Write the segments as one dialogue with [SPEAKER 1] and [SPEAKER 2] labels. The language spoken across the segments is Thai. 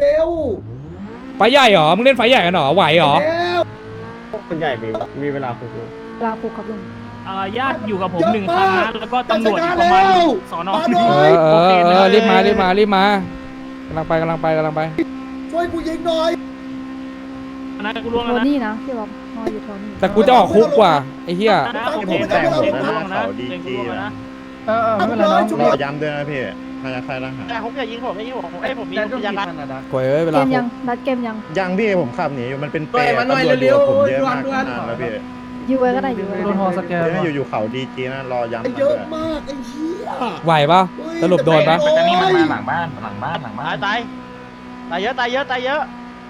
[SPEAKER 1] เร็ว
[SPEAKER 2] ไฟใหญ่เหรอ มึงเล่นไฟใหญ่กันเหรอ ไหวเหรอ
[SPEAKER 1] เร็ว
[SPEAKER 3] คนใหญ่มีมีเวลาคุย
[SPEAKER 4] ลาผูกครับลุง
[SPEAKER 5] อ่าญาติอยู่กับผมหนึ่งคันนะแล้วก็ตำรวจอีกประมาณสอนอ
[SPEAKER 1] มาหน่
[SPEAKER 2] เอ
[SPEAKER 1] อย
[SPEAKER 2] อเออเออรีบมา รีบมา รีบมากำลังไปกำลังไปกำลังไป
[SPEAKER 1] ช่วยกูยิงหน่อย
[SPEAKER 5] นะกูล่วง
[SPEAKER 4] โท
[SPEAKER 5] แล้วนะ
[SPEAKER 4] นี่นะพี่บ๊อบนอนอยู่โทนี่
[SPEAKER 2] แต่กูจะออกคุกว่ะไอ้เหี้ย
[SPEAKER 5] นะโอเคแต่ผมล่วงนะเองกูล่วงแล้วนะ
[SPEAKER 6] เออเออ
[SPEAKER 1] เอา
[SPEAKER 6] ไม่
[SPEAKER 1] ไป
[SPEAKER 6] เป็นไร
[SPEAKER 1] เลย
[SPEAKER 6] น้อง
[SPEAKER 1] ชุบ
[SPEAKER 3] ร
[SPEAKER 1] เล
[SPEAKER 3] อยย้ำด้วยนะพี่ใครจะใครละหา
[SPEAKER 7] แต่ผมอย่ายิงผมไม่ยิงผมไอ้ยผมมี
[SPEAKER 6] แต่ต้อง
[SPEAKER 7] ยั
[SPEAKER 6] กี่
[SPEAKER 7] งรัด
[SPEAKER 6] พันอะนะ
[SPEAKER 2] โวยเอ้ยเว
[SPEAKER 4] เก
[SPEAKER 2] ลามคุ
[SPEAKER 4] ยั
[SPEAKER 2] ก
[SPEAKER 4] งนัดเกมยัง
[SPEAKER 3] ยังพี่ผมขับหนีอยู่มันเป็นเปร
[SPEAKER 6] หน่อยมาหน่อย
[SPEAKER 3] ตำรวจ
[SPEAKER 6] เร็วๆ
[SPEAKER 3] ผมเยอะมาก
[SPEAKER 6] ด่วนๆ
[SPEAKER 3] นานแล้วพี่
[SPEAKER 4] ยูเวก็ได้ยูเว
[SPEAKER 6] โดนฮอสแกน
[SPEAKER 3] เดี๋ยวอยู่อยู่เขาดีจีนะรอย้ำ
[SPEAKER 1] ไอ้
[SPEAKER 3] นะ
[SPEAKER 1] เยอะมากไอ้เหี้ย
[SPEAKER 2] ไหวปะสรุปโดนปะ
[SPEAKER 1] แต่นี่มันมาหลัง
[SPEAKER 8] บ้านหลังบ้านหลังบ้า
[SPEAKER 7] ตานยตายตายเยอะตายเยอะตายเยอะ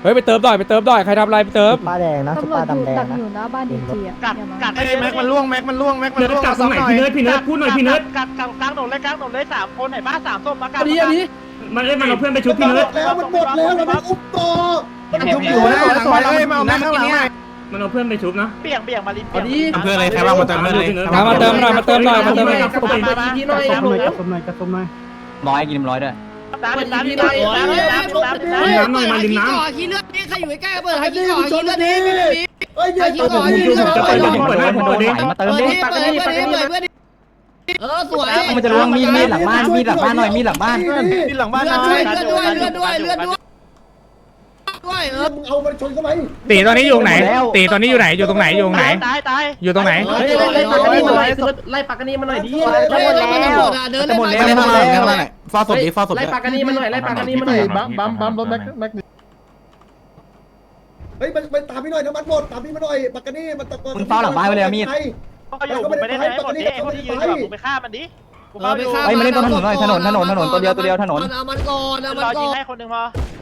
[SPEAKER 2] เฮ้ยไปเติมด่อยไปเติมด่อยใครทำอะไรไปเติม
[SPEAKER 9] ป้าแดงนะ
[SPEAKER 4] ตำรวจอยู่ดักอยู่หน้าบ้านดีจีอะ
[SPEAKER 7] กัด
[SPEAKER 4] อย่ามา
[SPEAKER 7] กัด
[SPEAKER 3] เอ้ยแม็กมันล่วงแม็กมันล่วงแม็กมัน
[SPEAKER 5] เนิร์ด
[SPEAKER 3] ล่วง
[SPEAKER 5] กลับตรงไหนพี่เนิร์ดพี่เนิร์ดพูดหน่อยพี่เนิร์ด
[SPEAKER 7] กัดกัดกลางถนนเลยกลางถนนเลยสามคนไหนบ้าสามส้มมากัด
[SPEAKER 6] อันนี้อันนี้
[SPEAKER 5] มันเอ้ยมันเอาเพื่อนไปชุบ
[SPEAKER 1] มัน
[SPEAKER 5] พี่
[SPEAKER 1] หม
[SPEAKER 5] เนิร์ด
[SPEAKER 1] ดแล้วมันหมดแล้วเราต้องอุ้มต่อมันชุบอยู่
[SPEAKER 6] สวย
[SPEAKER 1] แล้ว
[SPEAKER 6] สวยสวย
[SPEAKER 3] เอ้ยมาเอาแม็กข้างหลังหน่อย
[SPEAKER 5] มันเอาเพื่อนไปชุบนะ
[SPEAKER 7] เบี่ยงเบี่ยงมาลิน
[SPEAKER 6] อันนี้
[SPEAKER 3] เพื่อนอะไรใครบ้างมาเติมเพื่อนเลย
[SPEAKER 2] มามาเติมหน่อยมาเติมหน่อยมาเติมหน่อย
[SPEAKER 6] กับผมไปทีหน่อย
[SPEAKER 5] กระตุ้มหน่อยกระตุ้มหน่อยกระตุ้มหน่อย
[SPEAKER 8] ร้อยกินร้อยด้วย
[SPEAKER 7] น้ำน้ำน้ำน้ำน้ำน้ำน้ำ
[SPEAKER 5] ริม น้ำหน่อยมาริมน้ำ
[SPEAKER 6] ขี้เลือดนี่ใครอยู่ใกล้ๆเปิด
[SPEAKER 1] ไอ้
[SPEAKER 6] ให้
[SPEAKER 1] นี่
[SPEAKER 6] ขี้ก่อ
[SPEAKER 1] มันช
[SPEAKER 6] ขี้
[SPEAKER 1] น
[SPEAKER 6] เลือด
[SPEAKER 1] นี่
[SPEAKER 6] นี่
[SPEAKER 1] เอ้ยเดี๋ยว
[SPEAKER 5] ผมผมจะเปิดดี๋ยวผมเปิดให้ผมเปิดดิ
[SPEAKER 8] มาเติมดิ
[SPEAKER 6] เปิดดิเปิดดิเปิดดิเปิดดิเออสวย
[SPEAKER 8] มันจะล้วงมีดมีดหลังบ้านมีดหลังบ้านหน่อยมีดหลังบ้าน
[SPEAKER 3] มีดหลังบ้าน
[SPEAKER 6] เลือดด้วยเลือดด้วยเลือดด้วยเลือดด้วย ด้วยเออ
[SPEAKER 1] มึงเอามันชนเข้าไป
[SPEAKER 2] ตีตอนนี้อยู่ตรงไหนตีตอนนี้อยู่ไหนอยู่ตรงไหนอยู่ตรงไหน
[SPEAKER 7] ตายตาย
[SPEAKER 2] อยู่ตรงไหน
[SPEAKER 6] เฮ้ยไล่ปากกันนี่มาหน่อยไล่ปากกันนี่มาหน่อยดิเฮ้ยเดินเดินเล่น
[SPEAKER 8] หมด
[SPEAKER 6] ไป
[SPEAKER 8] แล้ว
[SPEAKER 6] เดิน
[SPEAKER 8] หมด
[SPEAKER 6] ไป
[SPEAKER 8] แล้ว
[SPEAKER 3] ฟาสดดิฟาสด
[SPEAKER 6] ไล่ปากกันนี่มาหน่อยไล่ปากกันนี่มาหน่อย
[SPEAKER 8] บัมบัมบัมรถแม็กแม็ก
[SPEAKER 1] เฮ้ยมันมันตามพี่หน่อยน้ำมันหมดตามพี่มาหน่อยปักกันนี่มันตะโกน
[SPEAKER 8] มึงเฝ้าหลังบ้านไว้เลยอะมีด
[SPEAKER 7] ก็อยู่มึงไปได้ไหมหมดดิไอ้คนที่ยืนอยู่มึงไปฆ่ามันดิกู
[SPEAKER 6] เออ
[SPEAKER 7] เข้าอยู่
[SPEAKER 6] ไปฆ่า
[SPEAKER 8] เฮ้ยมาเล่นตรงถนนหน่อยถนนถนนถนนตัวเดียวตัวเดียวถนน
[SPEAKER 6] เอามันก่อนเอามัน
[SPEAKER 7] รอ
[SPEAKER 6] ก่
[SPEAKER 7] ยิ
[SPEAKER 6] องน
[SPEAKER 7] ให้คนหนึ่งพอ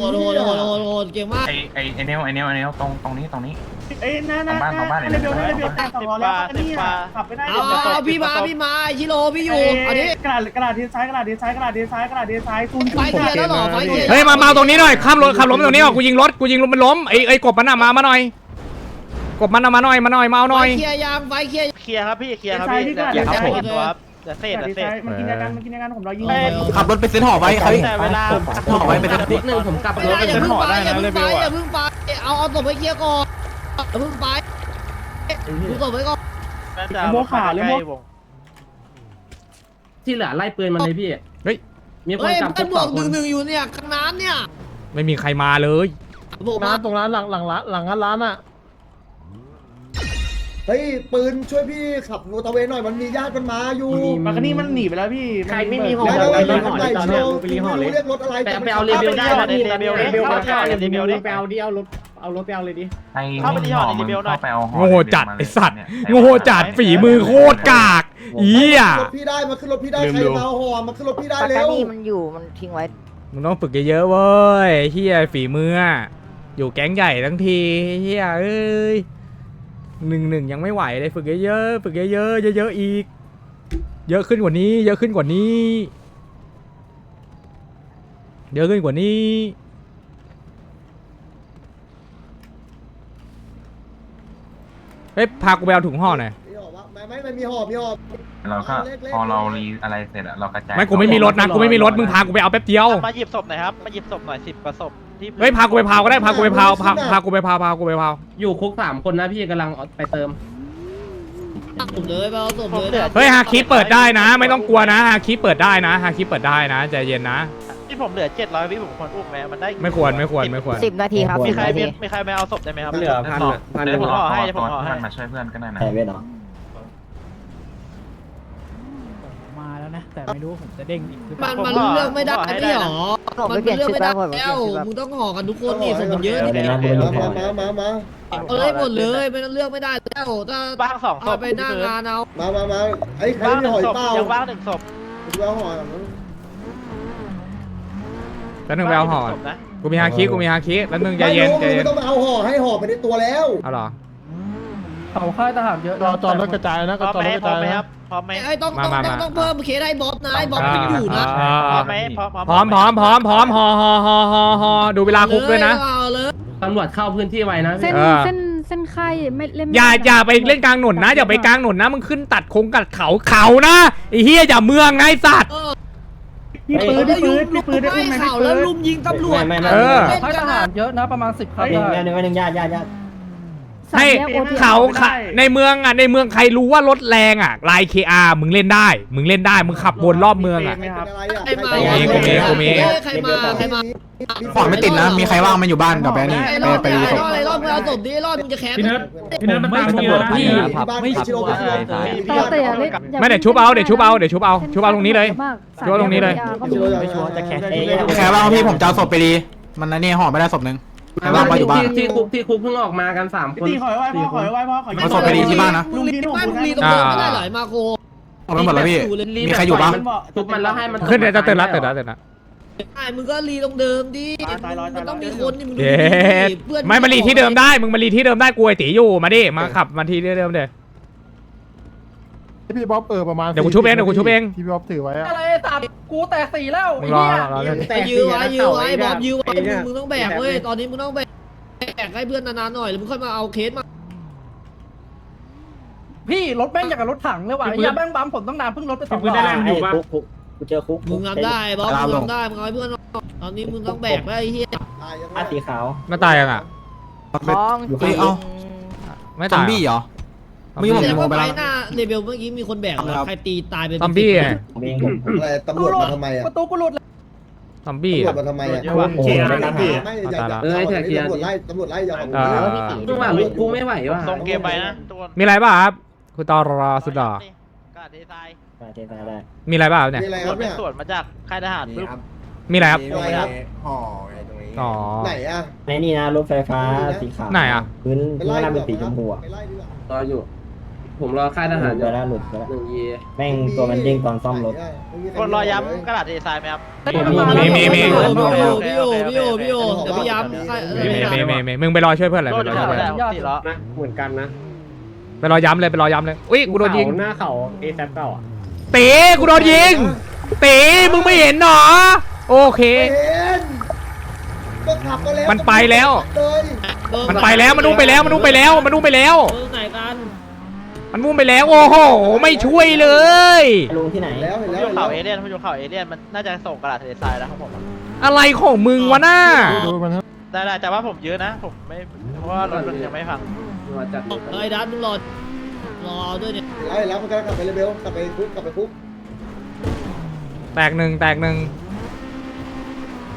[SPEAKER 1] โอ้โหโอ้
[SPEAKER 6] โหโอ้โหเก่งมาก
[SPEAKER 8] ไอไอไอเนลไอเนลไอเนลตรงตรงนี้ตรงนี้
[SPEAKER 5] เอ้นั่น
[SPEAKER 8] บ้านบ้าน
[SPEAKER 5] เรเบลเรเบลแต่สองล้อแล้วนี่ขับไปได้
[SPEAKER 6] เอาเอาพี่มาพี่มาชิโร่พี่อยู่อันนี้
[SPEAKER 5] กระดาษกระดาษทีซ้ายกระดาษทีซ้ายกระดาษทีซ้ายกระดาษทีซ้ายคุณ
[SPEAKER 6] ไฟเคลียร์แล้วเหรอไฟเคลียร์
[SPEAKER 2] เฮ้ยมามาตรงนี้หน่อยข้ามรถขับรถมตรงนี้ก่อนกูยิงรถกูยิงรถมันล้มไอ้ไอ้กบมันอะมามาหน่อยกบมันอะมาหน่อยมาหน่อยมาเอาหน่อย
[SPEAKER 6] ไฟเคลียร์ยางไฟเคลียร์
[SPEAKER 7] เคลียร์ครับพี่เคลียร์ครับพี่อย่าเห็นตัวครับ อย่าเศษ
[SPEAKER 5] กระ
[SPEAKER 7] อย่า
[SPEAKER 5] ดาษที
[SPEAKER 7] เศษ
[SPEAKER 5] ซ้ายมันกินยากันมันกินยากันผมรอยิง
[SPEAKER 3] ขับรถไปเซ็นหอไว้ครับ
[SPEAKER 7] แต่เวลา
[SPEAKER 3] หอไว้ไปเซ็น
[SPEAKER 6] นิดนึงผมกลับรถอย่าเพิ่งไปอย่าเพิ่งไปอย่าเพิ่งไปเอาเอาศพไปเคลียร์ก่อนอย่าเพิ่งไปดูศพไว้ก่อน
[SPEAKER 3] ที่เหลือไล่ปืนมันเลยพี่
[SPEAKER 2] เฮ้ย
[SPEAKER 3] มีคน
[SPEAKER 6] เฮ้ย
[SPEAKER 3] จับ
[SPEAKER 6] มันบวกหนึ่งหนึ่งอยู่เนี่ยข้างน้ำเนี่ย
[SPEAKER 2] ไม่มีใครมาเลย
[SPEAKER 6] บวกมา
[SPEAKER 3] ร้านตรงร้านหลังหลังร้านหลังร้านอะ
[SPEAKER 1] เฮ้ยปืนช่วยพี่ขับตะเวนหน่อยมันมีญาติมันมาอยู่
[SPEAKER 5] ปากนี่มันหนีไปแล้วพี่
[SPEAKER 3] ใครไม่มีหอ
[SPEAKER 1] ได้
[SPEAKER 3] ไป
[SPEAKER 1] ได้
[SPEAKER 3] รีหอ
[SPEAKER 1] ได้
[SPEAKER 3] เลยตอน
[SPEAKER 1] ชิ
[SPEAKER 3] เนี้
[SPEAKER 1] โร
[SPEAKER 3] ยไปรีหอเลย
[SPEAKER 1] เรียกรถอะไร
[SPEAKER 3] แต่ไปเอาเรเบลได้นะพี่
[SPEAKER 7] เรเบลเรเบล
[SPEAKER 3] ไป
[SPEAKER 7] เข้า
[SPEAKER 3] เอา
[SPEAKER 7] เรเบลดิ
[SPEAKER 3] ไปเอาดิเอารถเอารถไปเอาเลยดิ
[SPEAKER 8] ไอไปเอา
[SPEAKER 2] โง่จัดไอสัตว์โง่จัดฝีมือโคตรกากเอี้ย
[SPEAKER 1] รถพี่ได้มาขึ้นรถพี่ได้ใครมาห่อมาขึ้นรถพี่ได้
[SPEAKER 9] ปาก
[SPEAKER 1] เร็
[SPEAKER 9] กาวนี่มันอยู่มันทิ้งไว้
[SPEAKER 2] มึงต้องฝึกเยอะๆเว้ยเฮียฝีมืออะอยู่แก๊งใหญ่ทั้งทีเฮียเอ้ย หนึ่งหนึ่งยังไม่ไหวเลยฝึกเยอะๆฝึกเยอะๆเยอะๆอีก เยอะขึ้นกว่านี้ เยอะขึ้นกว่านี้ เยอะขึ้นกว่านี้ เฮ้ยพากูไปเอาถุงห่อหน่อย
[SPEAKER 1] มีห่อวะไม่ไม่ไม่มีห่อมีห่อ
[SPEAKER 8] เราก็พอเรารีอะไรเสร็จอะเรากระจาย
[SPEAKER 2] ไม่กูไม่มีรถนะกูไม่มีรถมึงพากูไปเอาแป๊บเดียว
[SPEAKER 7] มาหยิบศพหน่อยครับ มาหยิบศพหน่อยสิบกว่าศพ ที่
[SPEAKER 2] เฮ้ยพากูไปพาวก็ได้พากูไปพาวพาพากูไปพาวพากูไปพาว
[SPEAKER 3] อยู่คุกสามคนนะพี่กำลังไปเติม
[SPEAKER 6] ศพเลยไปเอาศพเลย
[SPEAKER 2] เฮ้ยฮาคิเปิดได้นะ ไม่ต้องกลัวนะฮาคิเปิดได้นะฮาคิเปิดได้นะใจเย็นนะ
[SPEAKER 7] ที่ผมเหลือเจ็ดร้อยวิผมควรอุ้มไหมมันได้
[SPEAKER 2] ไม่ควรไม่ควรไม่ควร
[SPEAKER 9] สิบนาทีครับ
[SPEAKER 7] มี
[SPEAKER 9] สิบ
[SPEAKER 7] ใคร
[SPEAKER 9] นา
[SPEAKER 7] มี
[SPEAKER 9] ที
[SPEAKER 7] มีใครไม่เอาศพได้ไหมครับ
[SPEAKER 3] เหลือพันอะพันห
[SPEAKER 8] เดี๋
[SPEAKER 3] นึ่
[SPEAKER 8] ยว
[SPEAKER 3] ง
[SPEAKER 8] ผม
[SPEAKER 7] ให้
[SPEAKER 8] ให้
[SPEAKER 7] เดี๋ยวผมห่อให้
[SPEAKER 8] เพื่อนมาช่วยเพื่อนก็ได้นะ
[SPEAKER 5] มา แล้วนะ แต่ไม่รู้ผมจะเด้งอีกหรือเป
[SPEAKER 6] มั
[SPEAKER 5] ล่าน
[SPEAKER 6] มันเลือกไม่ได้พี่หรอ
[SPEAKER 9] ผม
[SPEAKER 6] มั
[SPEAKER 9] ไป
[SPEAKER 6] น
[SPEAKER 9] เปลี่ยน
[SPEAKER 6] เลือก
[SPEAKER 9] ชุด
[SPEAKER 6] ไม่ได้
[SPEAKER 9] แล้วผมไปเปลี่
[SPEAKER 6] แล้
[SPEAKER 9] ยน
[SPEAKER 6] ว
[SPEAKER 9] ชุดแล้ว
[SPEAKER 6] มึงต้องห่อกันทุกคนนี่ศพมันเยอะนี่
[SPEAKER 1] มามามามา
[SPEAKER 6] เอาเลยหมดเลยไม่ต้องเลือกไม่ได้แล้วถ้า
[SPEAKER 7] บ้างสองศ
[SPEAKER 6] เอา
[SPEAKER 7] พ
[SPEAKER 6] ไปหน้างานเอา
[SPEAKER 1] มามามาไอ้ใคร
[SPEAKER 7] บ้างห
[SPEAKER 1] มี
[SPEAKER 7] นึ่ง
[SPEAKER 1] ห่อ
[SPEAKER 7] ศพ
[SPEAKER 1] เปล่า
[SPEAKER 7] ยังบ้างหนึ่งศพ
[SPEAKER 1] กูเอาห่อ
[SPEAKER 2] แล้วนึงไปเอาห่อ
[SPEAKER 7] ศพนะ
[SPEAKER 2] กูมีฮาคิกูมีฮาคิแล้วนึงใจเย็นใจ
[SPEAKER 1] ไม่
[SPEAKER 2] เย็น
[SPEAKER 1] ต้องมาเอาห่อให้ห่อไปในตัวแล้ว
[SPEAKER 2] เอาเหรอ
[SPEAKER 6] เขาค่ายทหารเยอะ
[SPEAKER 3] รอจอดรถกระจายนะ
[SPEAKER 7] พร้อมไหมพร้อมไหมครับ พร้อมไหม
[SPEAKER 6] ไอ้ต้องต้อง
[SPEAKER 2] มามา
[SPEAKER 6] ต้อง
[SPEAKER 2] มา
[SPEAKER 6] ต้องเพิ่มเคสให้บ๊อบนะไอ้บ๊อบ
[SPEAKER 2] อ่า
[SPEAKER 6] มันอยู่นะ
[SPEAKER 2] อ่า
[SPEAKER 7] พร้อมไหมพร้อม
[SPEAKER 2] พร้อมพร้อมพร้อมพร้อมพร้อมฮอฮอฮอฮอฮอดูเวลาคุกด้วยนะ
[SPEAKER 6] เอาเลย
[SPEAKER 3] ตำรวจเข้าพื้นที่ไวนะ
[SPEAKER 4] เส้น
[SPEAKER 2] เออ
[SPEAKER 4] เส้นเส้นค่ายไม่เล่นไม่
[SPEAKER 2] อย่า
[SPEAKER 4] ได้นะ
[SPEAKER 2] อย่าไปเล่นกลางหนุนนะอย่าไปกลางหนุนนะมึงขึ้นตัดโค้งกัดเขาเขานะไอ้เฮียอย่าเมืองไงสัตว์
[SPEAKER 6] เออ
[SPEAKER 5] พี่ปืนพี่ปืนพี่ปืนได้
[SPEAKER 6] ไม่
[SPEAKER 5] อุ้มไหม
[SPEAKER 6] ข่าว
[SPEAKER 5] พี่ปื
[SPEAKER 6] แล้ว
[SPEAKER 5] น
[SPEAKER 6] ลุมยิงตำรวจ
[SPEAKER 9] ไม่ไม่
[SPEAKER 2] เออ
[SPEAKER 6] เล่น
[SPEAKER 5] ค่าย
[SPEAKER 6] กั
[SPEAKER 5] ท
[SPEAKER 6] น
[SPEAKER 5] หาร
[SPEAKER 6] นะ
[SPEAKER 5] เยอะนะประมาณสิบคัน
[SPEAKER 9] หนึ่งหนึ่งหนึ่งญาติญาติญาติ
[SPEAKER 4] สาม
[SPEAKER 2] ให้
[SPEAKER 4] แยก OTR
[SPEAKER 2] เขา
[SPEAKER 5] ไม่ได้
[SPEAKER 2] ค่ะในเมืองอะในเมืองใครรู้ว่ารถแรงอะลายเคอามึงเล่นได้ มึงเล่นได้มึงขับวนรอบเมืองอะ
[SPEAKER 5] ไหมครับ
[SPEAKER 6] ใครมา
[SPEAKER 2] กูมีกูมีกูมี
[SPEAKER 6] ใครมาใครมา
[SPEAKER 1] ขอไม่ติดนะ มีใครว่างมันอยู่บ้าน
[SPEAKER 5] เดี๋ยวไปนี่
[SPEAKER 6] ไอ้รอบไอ้รอบไอ้รอบมึงเอาศพดิไอ้รอบมึงจะแคป
[SPEAKER 5] พี่เนิร์ดพี่เนิร์ดมันตามเยอะนะ
[SPEAKER 1] พี่
[SPEAKER 5] พี่
[SPEAKER 1] บ้านไม่ชิโร่ไม่ชิโร่
[SPEAKER 4] แต่แต่อย่าเล่นอย่า
[SPEAKER 2] ไม่เดี๋ยวชุบเอาเดี๋ยวชุบเอาเดี๋ยวชุบเอาชุบเอาตรงนี้เลย
[SPEAKER 4] มาก
[SPEAKER 2] ชุบเอาตรงนี้เลย
[SPEAKER 4] สามแยก OTR ก็มี
[SPEAKER 1] ไม่ชัวร์จะแคส
[SPEAKER 9] แค่ว่างพี่ผมจะเอาศพไปดีมันนั่นนี่ห่อไม่ได้ศพนึง ใครว่างมาอยู่บ้าน
[SPEAKER 3] ที่ที่คุกที่คุกเพิ่งออกมากันสามคน
[SPEAKER 5] ตีขอยไว้พ่อขอยไว้พ่อขอย
[SPEAKER 9] เอาศพไปดีที่บ้านนะ
[SPEAKER 6] ลุงลีไม่มึงลีตรงเดิมไม่ได้เหรอไอ้มาโค
[SPEAKER 9] เอาไปหมดแล้วพี่
[SPEAKER 3] รีบ
[SPEAKER 9] มีใครอยู่ปะ
[SPEAKER 3] ทุบมันแล้วให้มัน
[SPEAKER 2] ขึ้นเดี๋ยวจะเตือนละเตือนละเตือนละ
[SPEAKER 6] ไอ้มึงก็รีตรงเดิมดิมันต้องมีคนนี่มึงดู
[SPEAKER 2] เย็ด
[SPEAKER 6] เพื่อน
[SPEAKER 2] ไม่มารีที่เดิมได้ มึงมารีที่เดิมได้กูไอตีอยู่ มาดิ มาขับมาที่เดิมเดี๋ยว
[SPEAKER 10] พี่บ๊อบเออประมาณ
[SPEAKER 2] เดี๋ยวกูชุบเองเดี๋ยวกูชุบเอง
[SPEAKER 10] ที่พี่บ๊อบถือไว้อะ
[SPEAKER 5] อะไรตัดกูแตกสี่แล้ว
[SPEAKER 2] มึงรอรอรอ
[SPEAKER 6] แต่ยื้อไว้ยื้อไว้บอมยื้อไว้มึงมึงต้องแบกเว้ยตอนนี้มึงต้องแบกแบกให้เพื่อนนานๆหน่อยแล้วมึงค่อยมาเอาเคสมา
[SPEAKER 5] พี่รถแม่งอย่างกับรถถังเลยว่ะไอ้เหี้ยแม่งบัมผมต้องนานเพิ่งรถไปสองรอบ
[SPEAKER 9] คุกคุกกูเจอคุก
[SPEAKER 6] มึงทำได้บอมมึงทำได้มึงเอาให้เพื่อนตอนนี้มึงต้องแบกไว้ไอ้เหี้ย
[SPEAKER 9] ผ้าสีขาว
[SPEAKER 2] ไม่ตายยังอะ
[SPEAKER 9] อยู่ข้างเอา
[SPEAKER 2] ไม่
[SPEAKER 9] ซอ
[SPEAKER 2] ตามย
[SPEAKER 9] บี้เหรอ
[SPEAKER 2] ไม่
[SPEAKER 9] ไม่
[SPEAKER 2] ตาย
[SPEAKER 9] ใช่
[SPEAKER 6] แต่
[SPEAKER 9] ผ
[SPEAKER 6] ว่า
[SPEAKER 9] ไป
[SPEAKER 6] ไป
[SPEAKER 9] แล้ว
[SPEAKER 6] หน้า เลเวลเมื่อกี้มีคนแบกเลยใครตีตายไป
[SPEAKER 2] ซอมบี้ไง
[SPEAKER 9] ผมเองผม
[SPEAKER 1] อะไรตำรวจมาทำไมอะ
[SPEAKER 5] ประตูกูหลุดแล้ว
[SPEAKER 2] ซอมบี้
[SPEAKER 1] ตำรว
[SPEAKER 2] อะ
[SPEAKER 1] จมาทำไมอะ
[SPEAKER 7] เยอะว่ะ
[SPEAKER 9] โอ้โหไม่น่าหา
[SPEAKER 1] ไม่อยากจะ
[SPEAKER 3] เออไอ้แท็กเกียร์
[SPEAKER 1] ตำรวจไล่ตำรวจไล่ยาว
[SPEAKER 2] เออ
[SPEAKER 3] จังหวะลุกกูไม่ไหวว่ะ
[SPEAKER 7] ส่งเกมไปนะทุกคน
[SPEAKER 2] มีอะไรบ้างครับคุณตอรอสุดา
[SPEAKER 7] กาดเดซาย
[SPEAKER 9] ได้ได้ได้
[SPEAKER 2] มีอะไรบ้างเนี่ย
[SPEAKER 1] มีอะไร
[SPEAKER 7] ต
[SPEAKER 1] ค
[SPEAKER 7] ร
[SPEAKER 1] รั
[SPEAKER 7] ว
[SPEAKER 1] บ
[SPEAKER 7] จเป็
[SPEAKER 1] เนี่
[SPEAKER 7] น
[SPEAKER 1] ย
[SPEAKER 7] ส่วนมาจากค่ายทหารปุ๊บ
[SPEAKER 2] มีอะไรครับ
[SPEAKER 1] อะไรครับ
[SPEAKER 2] อ๋อ
[SPEAKER 1] ไหนอะ
[SPEAKER 9] ในนี่นะรถไฟฟ้าสีขาว
[SPEAKER 2] ไหนอะ
[SPEAKER 9] พื้น
[SPEAKER 1] ไป
[SPEAKER 9] ข้าง
[SPEAKER 1] ไล่
[SPEAKER 9] ล่าง
[SPEAKER 1] ดี
[SPEAKER 9] เป็น
[SPEAKER 1] กว่า
[SPEAKER 9] สีชมพูอะ
[SPEAKER 1] ไปไล่ดีกว่า
[SPEAKER 3] รออยู่ ผมรอค่ายท
[SPEAKER 9] ห
[SPEAKER 3] หาร
[SPEAKER 9] ลุด
[SPEAKER 3] อยู่
[SPEAKER 9] ไปแล้วหลุดไปแล้ว
[SPEAKER 3] หนึ่งยี
[SPEAKER 9] แม่งตัวมันเด้งตอนซ่อมรถ
[SPEAKER 7] คนรอย้ำกระดาษเดซายไหมครับ
[SPEAKER 2] มีมีมี
[SPEAKER 6] พี่โอพี่โอพี่โอพี่โอเดี๋ยวพี่ย้ำใคร
[SPEAKER 2] เมย์เมย์เมย์เมย์มึงไปรอช่วยเพื่อนเลย
[SPEAKER 7] โด
[SPEAKER 2] ไป
[SPEAKER 7] น
[SPEAKER 2] รอ
[SPEAKER 7] แถ
[SPEAKER 2] ช่วยวเพื่อน
[SPEAKER 7] แล้วสี่ล้อ
[SPEAKER 9] เหมือนกันนะ
[SPEAKER 2] ไปรอย้ำเลยไปรอย้ำเลยอุ้ยกูโดนยิง
[SPEAKER 9] หน้าเขาเอแซเก่าอะ
[SPEAKER 2] เต๋กูโดนยิงเต๋มึงไม่เห็นหรอโอเค
[SPEAKER 1] เห็นก็ขับมาแล้ว
[SPEAKER 2] มันไปแล้ว
[SPEAKER 1] เลย
[SPEAKER 2] มันไปแล้วมันนุ่งไปแล้วมันนุ่งไปแล้วมันนุ่งไปแล้ว
[SPEAKER 6] เบอร์ไหนกัน
[SPEAKER 2] มันนุ่งไปแล้วโอ้โหไม่ช่วยเลย
[SPEAKER 9] ลุงที่ไหน
[SPEAKER 1] แล้วเห็น
[SPEAKER 7] ผม
[SPEAKER 1] แล้ว
[SPEAKER 7] อยู่
[SPEAKER 1] เห็น
[SPEAKER 7] เขา
[SPEAKER 1] แล้ว
[SPEAKER 7] เอเลี่ยนผมอยู่เขาเอเลี่ยนมันน่าจะส่งกระดาษเดซายแล้วครับผม
[SPEAKER 2] อะไรของมึงวะน่า
[SPEAKER 10] ดูมันครับ
[SPEAKER 7] ได้ได้แต่ว่าผมเยอะนะ ผมไม่เพราะว่ารถมันยังไม่พัง
[SPEAKER 3] รอจัด
[SPEAKER 6] เอ้ยดันมึงรอรอด้วยเนี่ย
[SPEAKER 1] เห็นแล้วเห็นแล้วมันกำลังกลับไปเรเบลกลับไปคุกกลับไปคุก
[SPEAKER 2] แตกหนึ่งแตกหนึ่ง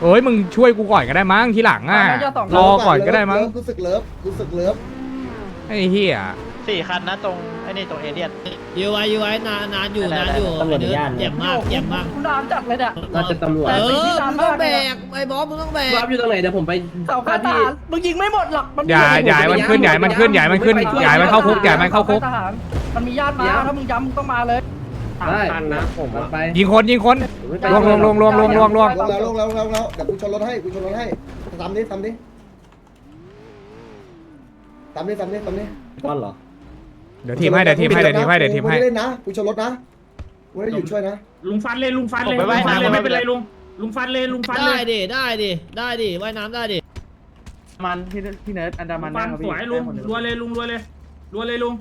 [SPEAKER 2] เอ้ยมึงช่วยกูก่อนก็ได้มั้งทีหลังอะรอก่อนก็ได้มั้ง
[SPEAKER 1] เลิฟรู้สึกเลิฟรู้สึกเลิฟ
[SPEAKER 2] ไอ้เหี้ย
[SPEAKER 7] สี่คันนะตรงไอ้นี่ตรงเอเลี่ยน
[SPEAKER 6] ยื้อไว้ยื้อไว้นานนานอยู่นานอยู่เจ็บมากเจ็บมาก
[SPEAKER 5] กูนานจัดเลยเนี่ย
[SPEAKER 3] น่าจะตำรวจ
[SPEAKER 6] เออมึงต้องแบกไอ้บอสมึงต้องแบก
[SPEAKER 3] รับอยู่ตรงไหนเดี๋ยวผมไป
[SPEAKER 5] เสาค่ายท
[SPEAKER 3] ที่
[SPEAKER 5] หารมึงยิงไม่หมดหรอก มัน
[SPEAKER 2] อย่าอย่าให้มันขึ้นอย่าให้มันขึ้นอย่าให้มันขึ้นอย่าให้มันเข้าคุกอย่าให้มันเข้าคุก
[SPEAKER 5] ทหารมันมีญาติมาถ้ามึงย้ำมึงต้องมาเลย
[SPEAKER 3] ได้นะผมมันไป
[SPEAKER 2] ยิงคนยิงคนลวงลวงลวงลวงลวงลวงลวง
[SPEAKER 1] ลงแล้วลงแล้วลงแล้วลงแล้วเดี๋ยวกูชนรถให้กูชนรถให้ทำดิทำดิทำดิทำดิทำดิ
[SPEAKER 9] ก้อนเหรอ
[SPEAKER 2] เดี๋ยวทีมให้เดี๋ยวทีมให้เดี๋ยวทีมให้เดี๋ยวทีมให้
[SPEAKER 1] กูไม่ได้เล่นนะกูชนรถนะกูไม่ได้หยุดช่วยนะ
[SPEAKER 5] ลุงฟันเลยลุงฟันเลย
[SPEAKER 7] ผมไปว่ายน้ำ
[SPEAKER 5] ลุงฟัเลยไม่เป็นไรลุงลุงฟันเลยลุงฟันเล
[SPEAKER 6] ได้
[SPEAKER 5] ย
[SPEAKER 6] ดิได้ดิได้ดิว่ายน้ำได้ดิ
[SPEAKER 5] มันพี่พี่เนิร์ดอันดามันฟันสวยลุงรัวเลยลุงรัวเลยรัวเลยลุง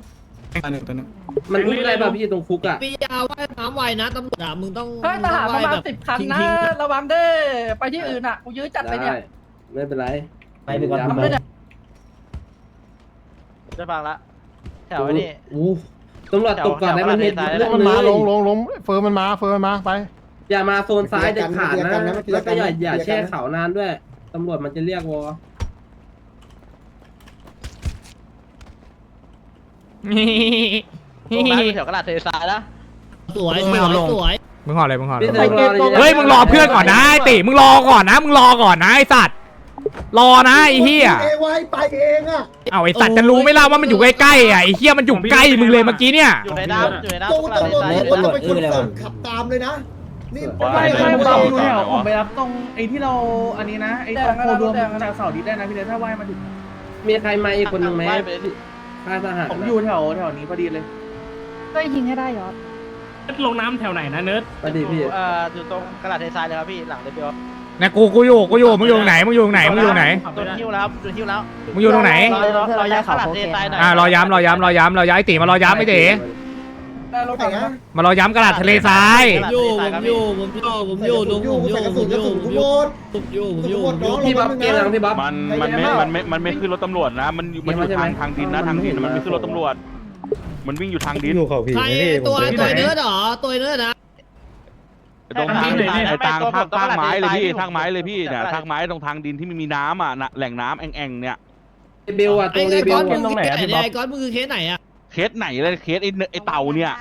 [SPEAKER 9] อันหนึ่งตัวหนึ่ง
[SPEAKER 3] มันพูดอะไรป่ะพี่ตรงคุกอะ
[SPEAKER 6] ปียาว่ายน้ำไวนะตำรวจอะมึงต้อง
[SPEAKER 5] เฮ้ยทหารประมาณสิบคันนะ
[SPEAKER 6] ทิ้ง
[SPEAKER 5] ระวังเด้อไปที่อื่นอะกูยื้อจัดไปเนี่ย
[SPEAKER 3] ได้ไม่เป็นไร
[SPEAKER 9] ไปไปก่อน
[SPEAKER 5] ทำเลยเนี่ย
[SPEAKER 7] จะฟังละแถวไอ้นี่
[SPEAKER 3] อู้ตำรวจตกก่อนได้มันเห็นเรื่อง
[SPEAKER 10] มัน
[SPEAKER 3] เล
[SPEAKER 10] มายลงลงลงเฟิร์มมันมาเฟิร์มมันมาไป
[SPEAKER 3] อย่ามาโซนซ้ายเด็ดขาดนะแล้วก็อย่าอย่าแช่เขานานด้วยตำรวจมันจะเรียกวอ
[SPEAKER 7] ตรงนั้นอยู่แถวกระดาษเดซายแล้ว
[SPEAKER 6] สวยสวยสวย
[SPEAKER 2] มึงห่ออะไรมึงห่ออะไร
[SPEAKER 3] พี่เติมรอ
[SPEAKER 2] เฮ้ยมึงรอเพื่อนก่อนนะไอ้ติมึงรอก่อนนะมึงรอก่อนนะไอ้สัตว์ รอนะไอ้เหี้ย
[SPEAKER 1] เอไว้ไปเองอะ
[SPEAKER 2] เอาไอ้สัตว์จะรู้ไหม่ล่ะว่ามันอยู่ใกล้ๆอะไอ้เหี้ยมันอยู่ใกล้มึงเลยเมื่อกี้เนี่ย
[SPEAKER 7] อยู่ในน้ำอยู่ในน้ำ
[SPEAKER 1] ตู้
[SPEAKER 7] กระดาษ
[SPEAKER 1] ตำรวจ
[SPEAKER 7] เดซาย
[SPEAKER 1] ตำรวจเป็นคนส่งขับตามเลยนะนี่
[SPEAKER 5] ไม่ไม่
[SPEAKER 8] ไม่
[SPEAKER 5] ผม
[SPEAKER 8] ไม่
[SPEAKER 5] อยู่
[SPEAKER 8] ไม่
[SPEAKER 5] แถว
[SPEAKER 8] ไม่
[SPEAKER 5] ผมไปรับตรงไอ้ที่เราอันนี้นะไอ้ตรงโคดวมจากเสาดิได้นะพี่เนิร์ดถ้าว่ายมาถึง
[SPEAKER 3] มีใครมาอีกคนหนึ่งไหม
[SPEAKER 7] ว่ายไปเลย
[SPEAKER 3] ค่ายทหาร
[SPEAKER 5] ผมอยู่แถวแถวนี้พอดีเลย
[SPEAKER 4] ก็ยิงให้ได้ยอด
[SPEAKER 5] ลงน้ำแถวไหนนะเนิร์ด
[SPEAKER 3] ไปดิพี่
[SPEAKER 7] เอ่ออยู่ตรงกระดาษเททรายเลยครับพี่หลังเดบิว
[SPEAKER 2] นะกูกูอยู่กูอยู่มึงอยู่ตรงไหนมึงอยู่ตรงไหนมึงอยู่ตรงไหน
[SPEAKER 7] โดนหิ้วแล้วครับโดนหิ้วแล้ว
[SPEAKER 2] มึงอยู่ตรงไหน
[SPEAKER 7] รอรอรอย้ายกระดาษเททรายหน่อย
[SPEAKER 2] อ่ารอย้ำรอย้ำรอย้ำรอย้ำไอ้ตีมารอย้ำไอ้ตี
[SPEAKER 1] ไหนนะ
[SPEAKER 2] มารอย้ำกระดาษทะเลทราย
[SPEAKER 6] ผมอยู่ผมอยู่ผมอยู่ผมอยู่ลุง
[SPEAKER 1] อยู่
[SPEAKER 6] ผมอ
[SPEAKER 1] ใส่
[SPEAKER 6] ยู่
[SPEAKER 1] กระ
[SPEAKER 6] ผ
[SPEAKER 1] สุน
[SPEAKER 6] ม
[SPEAKER 1] ก
[SPEAKER 6] อ
[SPEAKER 1] ระ
[SPEAKER 6] ยู่
[SPEAKER 1] สุน
[SPEAKER 6] ผม
[SPEAKER 1] กู
[SPEAKER 6] อ
[SPEAKER 1] โด
[SPEAKER 6] ยู่
[SPEAKER 1] น
[SPEAKER 6] ผมอยู่ผมอยู่
[SPEAKER 3] พี่บ๊อบเกมยังพี่บ๊อบ
[SPEAKER 10] มันมันไม่มันไม่มันไม่ขึ้นรถตำรวจนะ มันมันอยู่ทางทางดินนะทางดินมันไม่ขึ้นรถตำรวจ มันวิ่งอยู่ทางดิน
[SPEAKER 6] ใครตัวตัวเนื้อเหรอตัวเนื้อนะ
[SPEAKER 10] ตรงทางไอ้ทางทางทางไม้เลยพี่ทางไม้เลยพี่เนี่ยทางไม้ตรงทางดินที่ไม่มีน้ำอะน่ะแหล่งน้ำแอ่งๆเนี่ย
[SPEAKER 3] เรเบลอะตร
[SPEAKER 6] ไอ้
[SPEAKER 3] งเร
[SPEAKER 6] ไอ้
[SPEAKER 3] เบ
[SPEAKER 6] ก้อ
[SPEAKER 3] ล
[SPEAKER 6] นมึ
[SPEAKER 3] อะ
[SPEAKER 6] งคือเคสไหนเนี่ยไอ้ก้อนมึงคือเคสไหนอะ
[SPEAKER 10] เคสไหนเลยเคสไอ้เนไอ้เต่าเนี่ย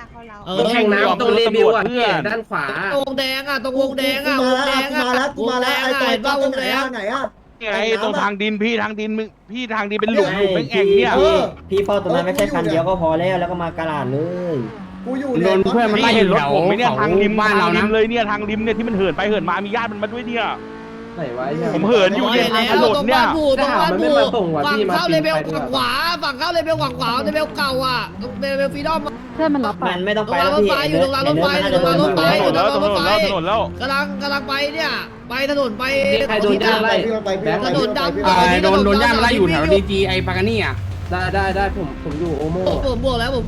[SPEAKER 6] เออ
[SPEAKER 3] ตรงแห่งน้ำตรงเรเบลอะพี่ด้านขวา
[SPEAKER 6] ตรงวงแดงอะตรงวงแดงอะ
[SPEAKER 1] กู
[SPEAKER 6] วง
[SPEAKER 1] มา
[SPEAKER 6] แด
[SPEAKER 1] แล้ว
[SPEAKER 6] ง
[SPEAKER 1] กู
[SPEAKER 6] อะ
[SPEAKER 1] มาแล้วกูมาแล้วไอ้ต่อย
[SPEAKER 6] บ้าว
[SPEAKER 1] ตรง
[SPEAKER 6] ง
[SPEAKER 1] ไหน
[SPEAKER 6] แดง
[SPEAKER 1] อะไหนอะ
[SPEAKER 10] ไอ้ตรงทางดินพี่ทางดินมึงพี่ทางดินเป็นหลุมหลุมแอ่งๆเนี่ย
[SPEAKER 1] เออ
[SPEAKER 11] พี่เฝ้าตรงนั้นไม่ใช่คันเดียวก็พอแล้วแล้วก็มากระลาดเลย
[SPEAKER 1] กูอยู่
[SPEAKER 10] โดนเพื่อนมันไล่
[SPEAKER 1] เเห็
[SPEAKER 10] นรถผมไหมเนี่ยทางริม
[SPEAKER 9] บ้านเรานะ
[SPEAKER 10] ทงมเลยเนี่ยทางริมเนี่ยที่มันเหินไปเหินมามีญาติมันมาด้วยเนี่ย
[SPEAKER 3] ไหนวะไอ้เนี่ย
[SPEAKER 10] ผมเหินอยู่เนี่ยทางถนนเนี่ย
[SPEAKER 6] ตรงบ้าน
[SPEAKER 3] มัน
[SPEAKER 6] ผู
[SPEAKER 3] ไม่มาส่งว่ะ
[SPEAKER 6] ฝั่ง
[SPEAKER 3] พี่มา
[SPEAKER 6] เข้า
[SPEAKER 3] ปี
[SPEAKER 6] เล
[SPEAKER 3] น
[SPEAKER 6] เวล
[SPEAKER 3] ไปดีก
[SPEAKER 6] ฝั่ง
[SPEAKER 3] ว่า
[SPEAKER 6] ขวาฝั่งเข้าเลเวลฝั่งขวาเลเวลเก่าอะตรงเลเวลฟรีดอม
[SPEAKER 4] เพื่อนมันรับ
[SPEAKER 11] มั
[SPEAKER 4] ปะ
[SPEAKER 11] นไม่ต้อง
[SPEAKER 6] ตร
[SPEAKER 11] ไป
[SPEAKER 6] งราง
[SPEAKER 11] แล้ว
[SPEAKER 6] รถ
[SPEAKER 11] พี่
[SPEAKER 6] ไฟอยู่ตรงรางรถไฟอยู่ตรงรางรถไฟ
[SPEAKER 10] ถ
[SPEAKER 6] อนยู่
[SPEAKER 10] น
[SPEAKER 6] ตรง
[SPEAKER 10] แล้ว
[SPEAKER 6] ราง
[SPEAKER 10] ถ
[SPEAKER 6] ร
[SPEAKER 10] น
[SPEAKER 6] ถ
[SPEAKER 10] น
[SPEAKER 6] ไฟ
[SPEAKER 10] แล้วถนนแล้ว
[SPEAKER 6] กำลังกำลังไปเนี่ยไปถนนไป
[SPEAKER 3] ใครโดนย่าไล่
[SPEAKER 1] พี่มาไปพี่มาไป
[SPEAKER 6] ถนนดำ
[SPEAKER 1] พี่มาไป
[SPEAKER 9] โดนโดนย่ามาไล่อยู่แถวดีจีไอ้ปากานี่อะ
[SPEAKER 3] ได้ได้ได้ผมผมอยู่โอโม่
[SPEAKER 6] ผมบวกแล้วผม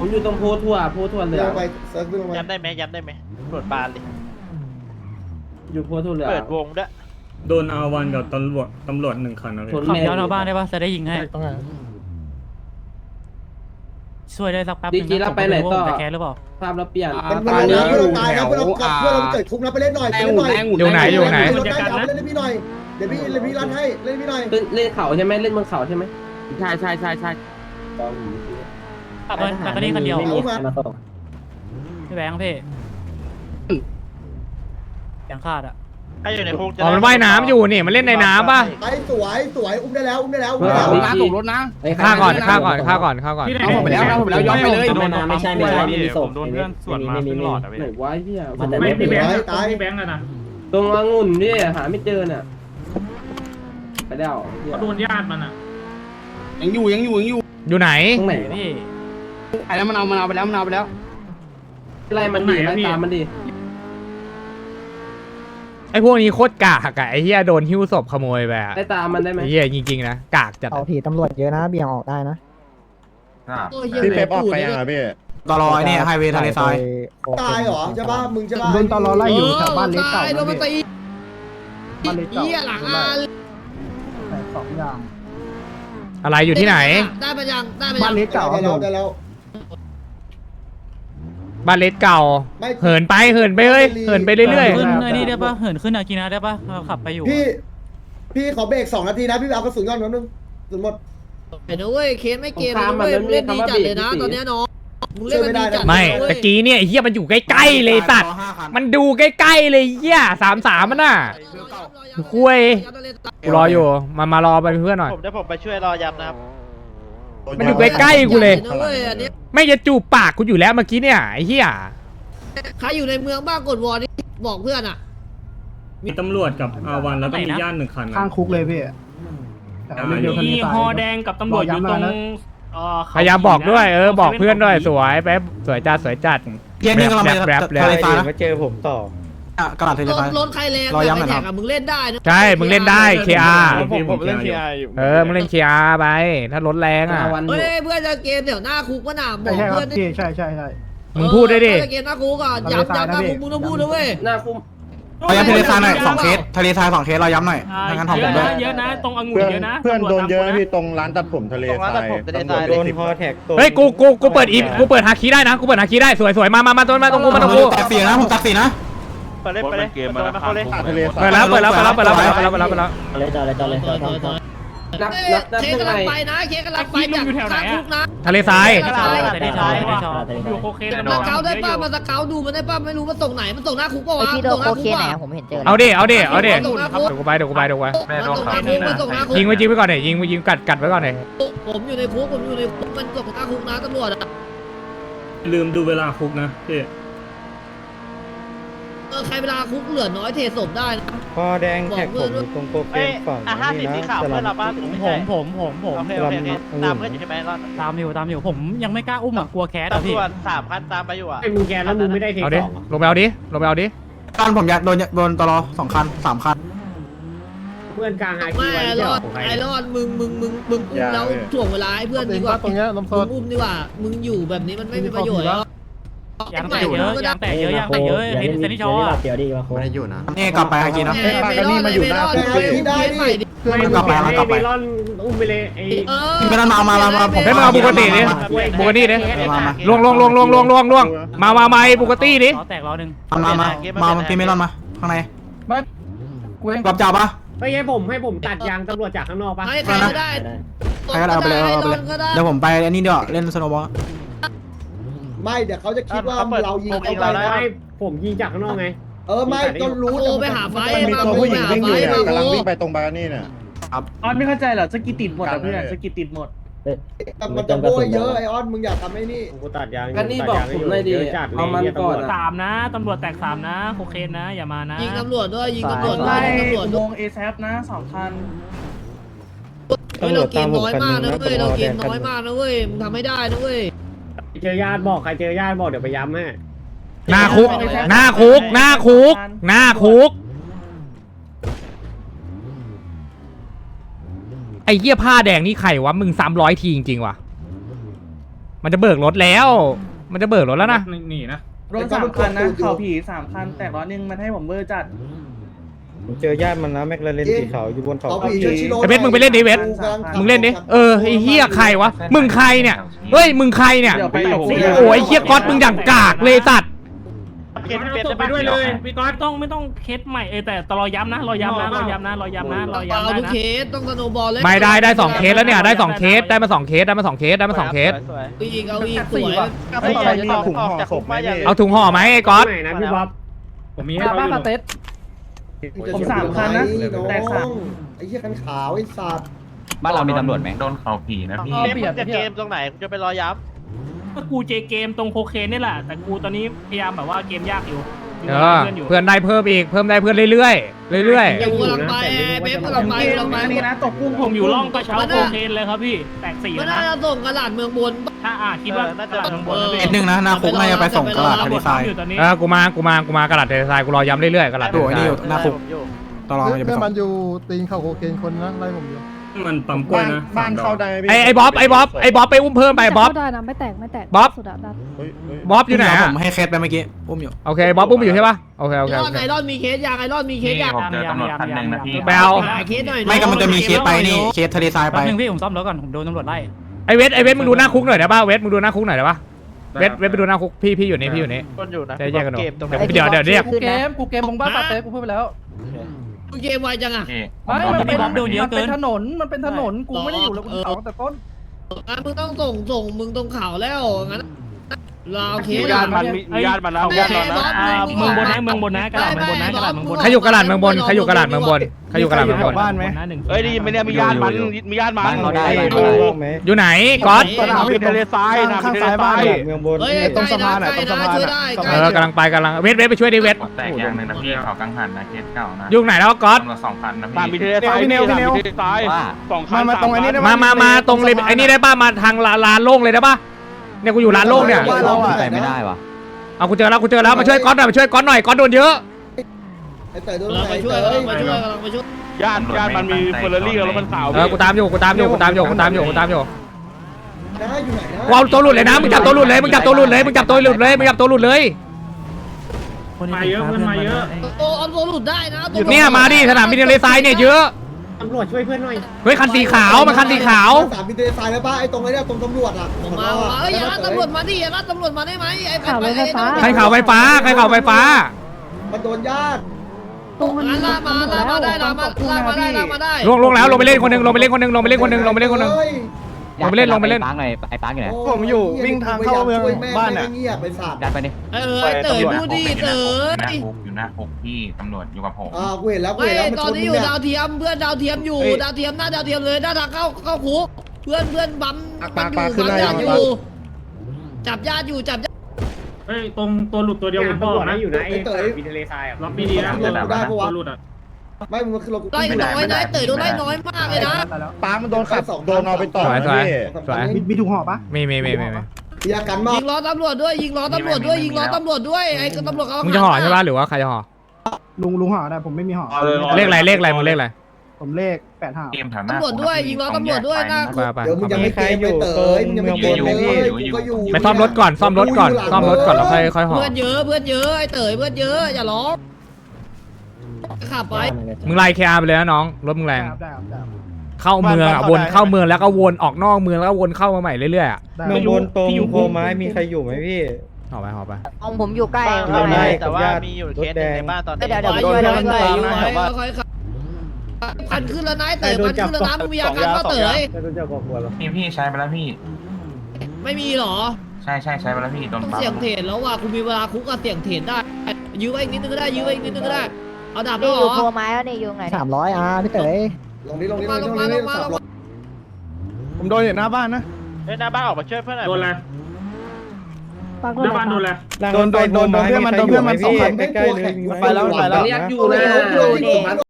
[SPEAKER 3] ผมอยู่ตรงโพทัวร์โพทัวร์เหลื
[SPEAKER 1] พี่
[SPEAKER 3] อง
[SPEAKER 1] มาไปเซิร์ฟพี่มาไป
[SPEAKER 7] ย้ำได้ไหมย้ำได้ไหมตำรวจบานเลย
[SPEAKER 3] อยู่โพทัวร์เหลือง
[SPEAKER 7] เปิดวงด้วย
[SPEAKER 5] โดนอาวันกับตำรวจตำรวจหนึ่งคันนะ
[SPEAKER 3] ชน
[SPEAKER 5] พี่
[SPEAKER 3] แม่
[SPEAKER 11] ย้อนเอาบ้านได้ปะจะได้ยิงให้
[SPEAKER 10] ต้องไง
[SPEAKER 11] ช่วยได้สักแป๊บ
[SPEAKER 3] ดีจีรับไปไหนต่อ
[SPEAKER 11] จะแคสหรือเปล่า
[SPEAKER 3] ภาพเราเปลี่ยน
[SPEAKER 1] มันมันเราเพื่อนเราตายนะเพื่อนเราเพื่อนเราเกิดคุกนะไปเล่นหน่อยไปเล่นหน่อย
[SPEAKER 2] อยู่ไหนอยู่ไหน
[SPEAKER 1] รถได้ดาวเล่นให้พี่หน่อยเดี๋ยวพี่เล่นพี่รันให้เล่นพี่หน่อย
[SPEAKER 3] เล่นเล่นเขาใช่ไหมเล่นบนเขาใช่ไหม
[SPEAKER 9] ใช่ใช่ใช่ใช่
[SPEAKER 11] ขับไปปากานี่คันเดียวไม่มีใครมาส่งพี่แบงค์พี่ยังขาดอะ
[SPEAKER 7] ใครอยู่ในคุกจะ
[SPEAKER 2] อ๋อมันว่ายน้ำอยู่นี่มันเล่นในน้ำป่ะ
[SPEAKER 1] ไปสวยสวยอุ้มได้แล้วอุ้มได้แล้วอุ้มได้แล้ว
[SPEAKER 9] นะส่งรถนะ
[SPEAKER 2] ฆ่าก่อนฆ่าก่อนฆ่าก่อนฆ่าก่อน
[SPEAKER 9] เอาผมไปแล้วเอาผมไปแล้วย้อนไปเลย
[SPEAKER 11] ไม่มาไม่ใช่ไม่ใช่ไม่มีศพ
[SPEAKER 5] โดนเพื่อนสวนมา
[SPEAKER 11] ไม่มี
[SPEAKER 5] ขึ้นหลอด
[SPEAKER 11] ไม่
[SPEAKER 5] อะ
[SPEAKER 11] มี
[SPEAKER 3] ไหน
[SPEAKER 5] พี่
[SPEAKER 3] วะไอ้เหี้ย
[SPEAKER 11] มันแต่
[SPEAKER 5] ไม่
[SPEAKER 11] ไม่
[SPEAKER 5] พี่
[SPEAKER 11] มี
[SPEAKER 5] แบงค์
[SPEAKER 1] ตาย
[SPEAKER 5] พี่แบงค์อะนะ
[SPEAKER 3] ตรงองุ่นนี่หาไม่เจอน่ะไปแล้วเหี้ย
[SPEAKER 5] เขาโดนญาติมันอะ
[SPEAKER 9] ยังอยู่ยังอยู่ยังอยู่
[SPEAKER 2] อยู่ไหน
[SPEAKER 3] ตรงไหนวะ
[SPEAKER 11] พี่
[SPEAKER 9] ไอ้แล้วมันเอามันเอาไปแล้วมันเอาไปแล้ว
[SPEAKER 3] ไล่มันดีไล่ตามมันดี
[SPEAKER 2] ไอ้พวกนี้โคตรกากอะไอ้เหี้ยโดนหิ้วศพขโมยไปอะ
[SPEAKER 3] ไล่ตามมันได้ไหม
[SPEAKER 2] ไอ้เหี้ยจริงๆนะกากจัด
[SPEAKER 11] เอาผีตำรวจเยอะนะเบี่ยงออกได้นะ
[SPEAKER 8] ครับ
[SPEAKER 1] พี่เป๊ปออกไปยังอะพี่
[SPEAKER 9] ตลอไอ้นี่ไฮเวย์ทะเลทราย
[SPEAKER 1] ตายเหรอใช่ป่ะมึงใช่ป่ะ
[SPEAKER 6] โดนตลอไล่อยู่แถวบ้านเล็กเก่าโดนมาตีเหี้ยหลังอะ
[SPEAKER 2] อะไรอยู่ที่ไหน
[SPEAKER 6] ได้ปะยังได้ปะยัง
[SPEAKER 1] ได้แล้วได้แล้ว
[SPEAKER 2] บ้านเล็กเก่า
[SPEAKER 1] ไม่
[SPEAKER 2] เหินไปเหินไปเฮ้ยเหินไปเรื่อย
[SPEAKER 11] ขึ้นไอ้นี่ได้ปะเหินขึ้นอากินะได้ปะเราขับไปอยู่
[SPEAKER 1] พี่ พี่ขอเบรกสองนาทีนะ พี่ไปเอากระสุนก่อนแป๊บนึงกระสุนหมด
[SPEAKER 6] เห็นนะเว้ยเคสไม่เกมนะเว้ยมึงเล่นดีจัดเลยนะตอนเนี้ยน้องมึงเล่นมันดีจัด
[SPEAKER 2] ๆ ไม่ตะกี้เนี่ยไอ้เหี้ยมันอยู่ใกล้ๆเลยสัตว์มันดูใกล้ๆเลยเหี้ยสามสามมันน่ะ คุย กูรออยู่มามารอไปเป็นเพื่อนหน่อย
[SPEAKER 7] ผมเดี๋ยวผมไปช่วยรอย้ำนะครับ
[SPEAKER 2] มันอยู่ใกล้ๆกูเลย
[SPEAKER 6] นะเว้ยอันเนี้ย
[SPEAKER 2] ไม่จะจูบปากกูอยู่แล้วเมื่อกี้เนี่ยไอ้เหี้ย
[SPEAKER 6] ใครอยู่ในเมืองบ้างกดวอร์นี่บอกเพื่อนอะ
[SPEAKER 5] มีตำรวจกับอาวันแล้วก็มีญาติหนึ่งคัน
[SPEAKER 10] ข้างคุกเลยพี่
[SPEAKER 5] มีฮอแดงกับตำรวจอยู่ตรงเอ่อเข
[SPEAKER 2] พยายามบอกด้วยเออบอกเพื่อนด้วยสวยแป๊บสวยจัดสวยจัด
[SPEAKER 9] เย็นนี่กำลังไป
[SPEAKER 2] แรปแรป
[SPEAKER 9] ทะเล
[SPEAKER 2] แรป
[SPEAKER 9] ทรายนะ
[SPEAKER 11] มาเจอผมต่อ
[SPEAKER 9] อะกระดาษทเล
[SPEAKER 6] รถ
[SPEAKER 9] ราย
[SPEAKER 6] รถใครแรง
[SPEAKER 9] รอ
[SPEAKER 6] แต่
[SPEAKER 9] ย้ำหน่
[SPEAKER 6] ไม่
[SPEAKER 9] อย
[SPEAKER 6] แท็
[SPEAKER 9] ครั
[SPEAKER 6] ก
[SPEAKER 9] บ
[SPEAKER 6] อะมึงเล่นได้นะ
[SPEAKER 2] ใช่ มึงเล่นได้ KR
[SPEAKER 5] ผมผมเล่น KR
[SPEAKER 10] อยู่
[SPEAKER 2] เออ มึงเล่น KR ไป ถ้ารถแรงอะ
[SPEAKER 6] เฮ้ยเพื่อนจะเกมเดี๋ยวหน้าคุกวะน่ะบอกเพื่อนดิ
[SPEAKER 10] ใช่ใช่ใช่
[SPEAKER 2] มึงพูดได้ดิ
[SPEAKER 6] เออจะเกมหน้าคุกก่อนย้ำย้ำหน้าคุกมึงต้องพูดนะเว้ย
[SPEAKER 3] หน้าคุ้ม
[SPEAKER 9] เราย้ำทะเลทรายหน่อยสองเคสทะเลทรายสองเคสเราย้ำหน่อยถ้างั้นทำผมด้วย
[SPEAKER 5] เยอะนะ ตรงองุ่นเยอะนะ
[SPEAKER 10] เพื่อนโดนเยอะนะพี่ตรงร้านตัดผมทะเล
[SPEAKER 7] ตรงร้านตัดผมทราย
[SPEAKER 10] โดนพอแท็ก
[SPEAKER 2] เฮ้ย กู กู กูเปิดอีกูเปิดฮาคีได้นะ กูเปิดฮาคีได้ สวยสวยมามามาตรงมาตรงกูมาตรงกู แตั
[SPEAKER 9] ดสีนะผมตัดสีนะ
[SPEAKER 7] ไปเลยไปเลยเกมมาเขาเลย
[SPEAKER 10] ทะเล
[SPEAKER 2] เปิดแล้วเปิดแล้วเปิดแล้วเปิดแล้วเปิดแล้วเปิดแล้วเปิดแล้วเปิดแล้ว
[SPEAKER 11] เอาเลยต่อเลยต่อเลยต่อต่อต่อ
[SPEAKER 3] นับ
[SPEAKER 6] เอ้ย
[SPEAKER 3] นับนับ
[SPEAKER 6] เค
[SPEAKER 3] ข้าง
[SPEAKER 6] กำลั
[SPEAKER 3] ใน
[SPEAKER 6] งไปนะเคกำลังไปจากข้างคุกนะ
[SPEAKER 2] ทะเลทราย
[SPEAKER 11] ทะเลทรายทะเลทราย
[SPEAKER 5] อยู่โคเคน
[SPEAKER 6] สเกาได้ป้ามาสเกาดูมันได้ป้าไม่รู้มันส่งไหนมันส่งหน้าคุกปะวะ
[SPEAKER 4] ที่โด
[SPEAKER 6] ส่
[SPEAKER 4] น
[SPEAKER 6] งห
[SPEAKER 4] โค
[SPEAKER 6] น้าคุ
[SPEAKER 4] เคน
[SPEAKER 6] ก
[SPEAKER 4] ไหน
[SPEAKER 6] อะ
[SPEAKER 4] ผมเห็นเจอ
[SPEAKER 2] เอาดิเอาดิเอาดิ
[SPEAKER 6] ส่งหน้าคุก
[SPEAKER 2] เดี๋ยวกูไปเดี๋ยวกูไปเดี๋ยวกูไป
[SPEAKER 8] แม่
[SPEAKER 6] มัน
[SPEAKER 8] โดน
[SPEAKER 6] ส่งห
[SPEAKER 8] ขับ
[SPEAKER 6] น้าคุ
[SPEAKER 8] นี่
[SPEAKER 6] กมั
[SPEAKER 8] นะ
[SPEAKER 6] นส่งหน้าคุก
[SPEAKER 2] ยิงไว้ยิงไว้ก่อนหน่อยยิงไว้ยิงกัดกัดไว้ก่อนหน่อย
[SPEAKER 6] ผมอยู่ในคุกผมอยู่ในคุกมันส่งหน้าคุกนะตำรวจอะ
[SPEAKER 5] ลืมดูเวลาคุกนะพี่
[SPEAKER 6] เออใครเวลาคุกเหลือน้อยเทศพได้นะ
[SPEAKER 5] พอแดง
[SPEAKER 6] แท็กผมอยู่ตรงโปรแกร
[SPEAKER 7] เอ้ย
[SPEAKER 6] มฝั่ง
[SPEAKER 7] อะห้าสิบสีขาวเพื่อนเราป้า
[SPEAKER 11] ผม
[SPEAKER 7] ไม่
[SPEAKER 11] ผ
[SPEAKER 7] ใช่
[SPEAKER 11] มผมผมผม
[SPEAKER 7] โอเคโอเคโอเคตามเพื่อนอยู่ใช่ไหมรอด
[SPEAKER 11] ตามอยู่ตามอยู่ผมยังไม่กล้าอุ้มอะกลัวแคสอะ
[SPEAKER 7] ตำ
[SPEAKER 11] พี่
[SPEAKER 7] รวจสามคันตามไปอยู่อะ
[SPEAKER 5] ไอ้มึงแกแล้วมึงไม่ได้เท
[SPEAKER 2] เอาดิลงไปเอาดิ ลงไปเอาดิ
[SPEAKER 9] ตอนผมอยากโดนโดนตลอสองคันสามคัน
[SPEAKER 5] เพื่อนกลางหา
[SPEAKER 6] ไม่ไอรอดไอรอดมึงมึงมึงมึงอุ้มแล้วถ่วงเวลาให้เพื่อนดีกว่า
[SPEAKER 5] ตรงเนี้ยลม
[SPEAKER 6] มึงอุ้มดีกว่า มึงอยู่แบบนี้มันไม่มีประโยชน์แล้ว
[SPEAKER 11] ยางแตกเยอะยางแตกเยอะยางแตกเยอะเห็นเซนที่ชออะ
[SPEAKER 5] เดี๋ยวดีมาโค
[SPEAKER 9] ไม่ได้อยู่นะนี่กลับไปอากินะ
[SPEAKER 6] เมลอนเมลอนได้ดิ
[SPEAKER 5] เพื่อน
[SPEAKER 9] กลับไปแล้วกลับไป
[SPEAKER 5] เมลอนอุ้มไปเลยไอ้
[SPEAKER 6] เออ
[SPEAKER 9] ไม่ต้องมามามามาผม
[SPEAKER 2] เฮ้ยมึงเอาบุกติดิบุกติดิ
[SPEAKER 9] มามา
[SPEAKER 2] ลวงลวงลวงลวงลวงลวงลวงมามามาไอ้บุกติดิ
[SPEAKER 11] ล้อแตกล้อหนึ่ง
[SPEAKER 9] มามามามาพี่ไม่รอนมาข้างในกลับจับปะ
[SPEAKER 5] ไม่ให้ผมให้ผมตัดยางตำรวจจากข้างนอกปะ
[SPEAKER 6] ให้ใครก็ได้
[SPEAKER 9] ใครก็ได้เอาไปเลยเอาไปเลย
[SPEAKER 6] ก็ได้
[SPEAKER 9] เดี๋ยวผมไปอันนี้เดี๋ยวเล่นสโนว์บอล
[SPEAKER 1] ไม่เดี๋ยวเขาจะคิดว่าเรายิงเขาไป
[SPEAKER 5] ไม่ผมยิงจากข้างนอกไง
[SPEAKER 1] เออไม่ก็รู้
[SPEAKER 6] โทรไปหาไฟมาโทรไปหาไฟมาโทร
[SPEAKER 5] ออนไม่เข้าใจเหรอสกิติดหมดอะเพื่อนสกิติดหมด
[SPEAKER 1] แต่มันจะโบยเยอะไอออนมึงอยากทำไอ้นี่
[SPEAKER 5] กูตัดยาง
[SPEAKER 3] กันนี่บอกผมหน่อยดิเอามันก่อนอะ
[SPEAKER 11] สามนะตำรวจแตกสามนะโคเคนนะ อย่ามานะ
[SPEAKER 6] ยิงตำรวจด้วยยิงตำรวจด้วยยิงตำรวจด้วย
[SPEAKER 5] เอแซฟนะสองคัน
[SPEAKER 6] เฮ้ยเราเกมน้อยมากนะเว้ยเราเกมน้อยมากนะเว้ยมึงทำไม่ได้นะเว้ย
[SPEAKER 5] เจอญาติบอกใครเจอญาติบอกเดี๋ยวไปย้ำให้
[SPEAKER 2] หน้าคุก หน้าคุก หน้าคุก หน้าคุก ไอ้เหี้ยผ้าแดงนี่ใครวะ มึงซ้ำร้อยทีจริงๆว่ะมันจะเบิกรถแล้ว มันจะเบิกรถแล้วนะ
[SPEAKER 5] หนีนะ รถสามคันนะเขาผีสามคันแต่ร้อยหนึ่งมันให้ผมเบอร์จัด
[SPEAKER 1] เจอญาติมันนะแม็กลาเรนสีขาวอยู่บนเขาผีเชชิโร่
[SPEAKER 2] ไอ้เบสมึงไปเล่นดิเบสมึงเล่นดิ เออไอ้เหี้ยใครวะ มึงใครเนี่ย เฮ้ย มึงใครเนี่ย
[SPEAKER 5] เดี๋ยวไป
[SPEAKER 2] โอ้ยไอ้เหี้ยก๊อตมึงอย่างกากเลยสัตว์
[SPEAKER 7] เกมเป็น
[SPEAKER 11] ไปด้วยเลยพี่ก๊อต ต้องไม่ต้องเคสใหม่เออแต่แต่รอย้ำนะรอย้ำนะรอย้ำนะรอย้ำนะรอย้ำ
[SPEAKER 6] เอา
[SPEAKER 11] ได้
[SPEAKER 6] ทุก
[SPEAKER 11] นะ
[SPEAKER 6] เคสต้องสโนบอลเลย
[SPEAKER 2] ไม่ได้ได้สองเคสแล้วเนี่ย ได้สองเคส ได้มาสองเคส ได้มาสองเคส ได้มาสองเคส
[SPEAKER 7] สวย
[SPEAKER 6] อีกเอาอีกสวย
[SPEAKER 7] เฮ้ยอย่าออกออกจากคุกมาอย่าง
[SPEAKER 2] เอาถุงห่อไหมไอ้ก๊อต
[SPEAKER 5] ไหนนะพี่บ๊อบผมมีให้เขาอยู่ ผมสามคันนะแต่สาม
[SPEAKER 1] ไอ้เหี้ยคันขาวไอ้สัตว์
[SPEAKER 8] บ้านเรามีตำรวจไหมโดนเขาผีนะพี่
[SPEAKER 7] เกมจะเกมตรงไหนจะไปรอย้ำ
[SPEAKER 11] ก็กูเจเกมตรงโคเคนนี่แหละแต่กูตอนนี้พยายามแบบว่าเกมยากอยู่อยู่
[SPEAKER 2] เอ
[SPEAKER 11] กับ
[SPEAKER 2] อ
[SPEAKER 11] เพื่อนอยู่
[SPEAKER 2] เพื่อนได้เพิ่มอีกเพิ่มได้เพื่อนเรื่อยๆเรื่อย
[SPEAKER 6] ยังกำลังไปเบฟกำลังไปกำลังไป
[SPEAKER 5] นี่นะตกกุ้ง
[SPEAKER 11] ผมอยู่ร่องกระเช้าโคเคนเลยครับพี่แตกสี่
[SPEAKER 6] มัน
[SPEAKER 11] นะ
[SPEAKER 6] น่าจะส่งกระดาษเมืองบน
[SPEAKER 11] ถ้า อ่าคิดว่า
[SPEAKER 7] น่าจะ
[SPEAKER 11] ตลาดเมืองบนนะพี่
[SPEAKER 9] เอ็ดหนึ่งนะหน้าคุกน่าจะไปส่งตลาดทะเลทราย
[SPEAKER 11] อยู่ตอนนี้
[SPEAKER 2] ๆเออกูมากูมากูมากระดาษเทรายกูรอย้ำเรื่อยๆกระดาษเท
[SPEAKER 9] โอ้ยนี่
[SPEAKER 2] ราย
[SPEAKER 9] อยู่หน้าคุกตลอดมันจะไปส่ง
[SPEAKER 1] ตีนเข่าโคเคนคนนะไล่ผมอยู่
[SPEAKER 5] มันปั๊มกล้วยนะ
[SPEAKER 1] บ้านเข้าได้ไหม
[SPEAKER 2] ไอ้ไอ้บ๊อบไอ้บ๊อบไอ้บ๊อบไปอุ้มเพิ่มไปบ๊อบ
[SPEAKER 4] เข้าได้นะไม่แตกไม่แตก
[SPEAKER 2] บ๊อบ
[SPEAKER 4] สุดาดัด
[SPEAKER 2] บ๊อบอยู่ไหน
[SPEAKER 9] ผ
[SPEAKER 2] อะ
[SPEAKER 9] มให้เคสไปเมื่อกี้อุ้มอยู่
[SPEAKER 2] โอเคบ๊อบอุ้มอยู่ใช่ปะโอเคโอเค
[SPEAKER 6] ไอร
[SPEAKER 2] โอ
[SPEAKER 6] อน
[SPEAKER 2] เค
[SPEAKER 6] ไอรอนมีเคสยางไอรอนมีเคส
[SPEAKER 8] พี่
[SPEAKER 6] ยาง
[SPEAKER 8] ผมเจอตำรวจคันหนึ่งนะพี่
[SPEAKER 2] ไปเอา
[SPEAKER 6] หาเคสหน่อย
[SPEAKER 9] ไม่ก็มันจะมีเคสไปนี่เคสทะเลทรายไป
[SPEAKER 11] แป๊บนึงพี่ผมซ่อมรถก่อนผมโดนตำรวจไล่
[SPEAKER 2] ไอ้เวทไอ้เวทมึงดูหน้าคุกหน่อยได้ป่ะเวทมึงดูหน้าคุกหน่อยได้ป่ะเวทเวทไปดูหน้าคุกพี่พี่อยู่นี่พี่อยู่นี่
[SPEAKER 7] คนอยู่นะ
[SPEAKER 2] ได้แยกกันหนู
[SPEAKER 7] เกมตรงไหน
[SPEAKER 2] เดี๋ยวเดี๋ยวเรียก
[SPEAKER 6] กูเกมกูเกมมึงบ้าปาเต้กูพูดไปแล้วกูเกมไวจังอะ
[SPEAKER 8] พี่
[SPEAKER 11] ไม่มันเป็นบ๊อบโดนเยอะเกิน
[SPEAKER 6] มันเป็นถนนกูไม่ได้อยู่แล้วกูเขาแต่ต้นงั้นมึงต้องส่งส่งมึงตรงเขาแล้วงั้นเราเค
[SPEAKER 10] มี
[SPEAKER 6] ส
[SPEAKER 10] ญาติมันมีญาติมันนะมีญาติมันนะ
[SPEAKER 11] อ่าเมืองบนนะเมืองบนนะกระดาษเมืองบนนะกระดาษเมืองบน
[SPEAKER 2] ใครอยู่กระดาษเมืองบนใครอยู่กระดาษเมืองบนใครอยู่กระดาษเมืองบน
[SPEAKER 11] บ้านไหมหนึ่ง
[SPEAKER 10] เอ้ยได้ยินไหมเนี่ยมีญาติมันมีญาติมัน
[SPEAKER 2] อยู่ไหนก๊อต
[SPEAKER 10] สนามบินทะเลทรายสนามบินทะเลทราย
[SPEAKER 6] เฮ้ยตรงสะพานอะตรงสะพานช่วยได้
[SPEAKER 2] เออกำลังไปกำลังเวทเวทไปช่วยดิเวท
[SPEAKER 8] หัวแตกอย่างหนึ่งนะพี่เขากังหันนะเคสเก่านะ
[SPEAKER 2] อยู่ไหนแล้วก๊อต
[SPEAKER 8] ตำรวจสองพันนะ
[SPEAKER 10] สนามบิ
[SPEAKER 8] พี่
[SPEAKER 10] นทะเลทรายพี่สนามบินทะเลทรายสองคัน
[SPEAKER 1] มาตรงไอ้นี่ได้
[SPEAKER 2] มามามาตรงเลยไอ้นี่ได้ป่ะมาทางลานลานโล่งเลยได้ป่ะ เนี่ยกูอยู่ลานโล่งเนี่ย
[SPEAKER 1] ไปไม่ได้วะ
[SPEAKER 2] เอากูเจอแล้วกูเจอแล้วมาช่วยก๊อตหน่อยมาช่วยก๊อตหน่อยก๊อตโดนเยอะ
[SPEAKER 1] ไอ้เต๋อโดน
[SPEAKER 6] เรา
[SPEAKER 1] ไหน
[SPEAKER 6] ไปช่วย
[SPEAKER 1] เต๋อ
[SPEAKER 6] เราไปช่วยเราไปช่วย
[SPEAKER 10] ญาติญาติมันมีเฟอร์รารี่กับรถมันขาว
[SPEAKER 2] เออกูตามอยู่กูตามอยู่กูตามอยู่กูตามอยู่กูตามอยู่
[SPEAKER 1] นะอยู่ไหนนะ
[SPEAKER 2] กูเอาตัวหลุดเลยนะมึงจับตัวหลุดเลยมึงจับตัวหลุดเลยมึงจับตัวหลุดเลยมึงจับตัวหลุดเลย
[SPEAKER 5] มาเยอะเพื่อนมาเยอะ
[SPEAKER 6] โอ้เอาตัวหลุดได้นะ
[SPEAKER 2] เนี่ยมาดิสนามบินทะเลทรายเนี่ยเยอะ
[SPEAKER 5] ตำรวจช่วยเพื่อนหน่อย
[SPEAKER 2] เฮ้ยคันสีขาวมันคันสีขาว
[SPEAKER 1] สามบินเตทรายแล้วป้าไอ้ตรงไอ้เนี่ยตรงตำรวจอะ
[SPEAKER 6] ผมมาเฮ้ยอย่าตำรวจมาดิอย่าตำรวจมาได้ไหมไอ้
[SPEAKER 2] ใครข่าวไฟฟ้า ใครข่าวไฟฟ้า
[SPEAKER 1] มันโดนญาติ
[SPEAKER 4] ตรงมัน
[SPEAKER 6] ลามาลามาได้ลามาลามาได้ลามาได้
[SPEAKER 2] ลงลงแล้วลงไปเล่นคนหนึงลงไปเล่นคนหนึงลงไปเล่นคนหนึงลงไปเล่นคนหนึง ลงไปเล่นลงไปเล่น
[SPEAKER 1] ผมอยู่วิ่งทางเข้าเมืองบ้านอะเงียบไปสัตว์
[SPEAKER 6] เออเต๋อดูดิเต๋อ
[SPEAKER 8] หน้าคุกอยู่หน้าคุกพี่ตำรวจอยู่กับผม
[SPEAKER 1] อ่ากูเห็นแล้วกู
[SPEAKER 6] ไม่
[SPEAKER 1] เห็นแล้วมัน
[SPEAKER 6] ต
[SPEAKER 1] ช
[SPEAKER 6] อน
[SPEAKER 1] น
[SPEAKER 6] นี้อยู่ดาวเทียมเพื่อนดาวเทียมอยู่ดาวเทียมหน้าดาวเทียมเลยหน้าทางเข้าเข้าคุกเพื่อนเพื่อนบัมมันอยู่บัมญาติอยู่จับญาติอยู่จับญาติ
[SPEAKER 5] ไปเฮ้ยตรงตัวหลุดตัวเดียวผมบอกนะอยู่นะ
[SPEAKER 1] ไอ้เต๋ย
[SPEAKER 5] ล็อบบี้ดีนะ
[SPEAKER 1] ลงได้ปะวะ
[SPEAKER 5] ตัวหลุดอะ
[SPEAKER 1] ไม่มึงคือลง
[SPEAKER 6] ไล่น้อยนะเต๋อโดนไล่น้อยมากเลยนะ
[SPEAKER 1] ป้ามันโดนขับโดนเอาไปต่อ
[SPEAKER 2] สวยสวยสวย
[SPEAKER 5] มีถุงห่อปะ
[SPEAKER 2] มีมีมีมีมี
[SPEAKER 1] เบียกันมาก
[SPEAKER 6] ยิงล้อตำรวจด้วยยิงล้อตำรวจด้วยยิงล้อตำรวจด้วยไอ้ตำรวจเขา
[SPEAKER 2] มึงจะห่อใช่ปะหรือว่าใครจะห่อ
[SPEAKER 5] ลุงลุงห่อได้ผมไม่มีห่อ
[SPEAKER 2] เลขอะไรเลขอะไรมึงเลขอะไร
[SPEAKER 5] ผมเลขแปดห้า
[SPEAKER 8] เกมแถวหน้า
[SPEAKER 6] ตำรวจด้วยยิงล้อตำรวจด้วยนะ
[SPEAKER 2] ไปไป
[SPEAKER 1] เดี๋ยวมึงยังไม่เกมไปเต๋ยมึงยังไม่เกมเลยกูก็อยู่
[SPEAKER 2] ไปซ่อมรถก่อนซ่อมรถก่อนซ่อมรถก่อนแล้วค่อยค่อยห่อ
[SPEAKER 6] เพื่อนเยอะเพื่อนเยอะไอ้เต๋อเพื่อนเยอะอย่าร้อง ขับไป
[SPEAKER 2] มึงไล่เคอาไปเลยนะน้องรถมึงแรง
[SPEAKER 5] ได้ครับได้
[SPEAKER 2] เข้าเมืองอะวนเข้าเมืองแล้วก็วนออกนอกเมืองแล้วก็วนเข้ามาใหม่เรื่อยๆอะ
[SPEAKER 5] เมืองบนตรงโพไม้
[SPEAKER 9] มีใครอยู่ไหมพี่
[SPEAKER 2] ห่อไปห่อไป
[SPEAKER 4] ของผมอยู่ใกล้
[SPEAKER 7] เราได้แต่ว่ามีอยู่เคสหนึ่งในบ้านตอนนี้
[SPEAKER 4] เดี๋ยวเดี๋ยว
[SPEAKER 6] อยู่
[SPEAKER 4] เดี๋ยว
[SPEAKER 6] ไว้
[SPEAKER 4] เดี๋ยว
[SPEAKER 6] อยู่
[SPEAKER 4] เดี๋ยว
[SPEAKER 6] ไว้อยู่ไว้ค่อยๆขับพันขึ้นแล้วนายเต๋อพันขึ้นแล้วนะมึงมีอาการป่ะเต๋อ
[SPEAKER 8] พี่พี่ใช้ไปแล้วพี่
[SPEAKER 6] ไม่มีหรอ
[SPEAKER 8] ใช่ใช่ใช้ไปแล้วพี่โดน
[SPEAKER 6] ต้อง
[SPEAKER 8] ปั๊ม
[SPEAKER 6] เสี่ยงเทรดแล้วว่ะกูมีเวลาคุกกับเสี่ยงเทรดได้ยื้อไว้อีกนิดนึงก็ได้ยื้อไว้อีกนิดนึงก็ได้ เอาดาบแล้
[SPEAKER 4] นี่
[SPEAKER 6] ว
[SPEAKER 4] อ
[SPEAKER 6] เหร
[SPEAKER 4] ยู่
[SPEAKER 6] อ
[SPEAKER 4] โพไม้แล้วนี่อยู่ไหน
[SPEAKER 5] สามร้อยอาพี่เต๋อ
[SPEAKER 1] ลงนี้ลงนี้
[SPEAKER 6] มา
[SPEAKER 1] ล
[SPEAKER 6] ล
[SPEAKER 1] ง
[SPEAKER 6] งมา
[SPEAKER 1] นี้
[SPEAKER 6] ลงมาลงมา
[SPEAKER 5] ผมโดนอยู่หน้าบ้านนะ
[SPEAKER 7] เฮ้ยหน้าบ้านออกมาช่วยเพื่อนหน่อย
[SPEAKER 5] โดนอะไร
[SPEAKER 4] ฝาก
[SPEAKER 5] หน้าบ้านโดนอะไร
[SPEAKER 9] โดนโดนโดนโดนเพื่อนมันโดนเพื่อนมันสองคัน
[SPEAKER 1] ใกล้ๆเลย
[SPEAKER 3] ไปแล้วไปแล้ว เรียกอยู่นะ
[SPEAKER 1] อยู่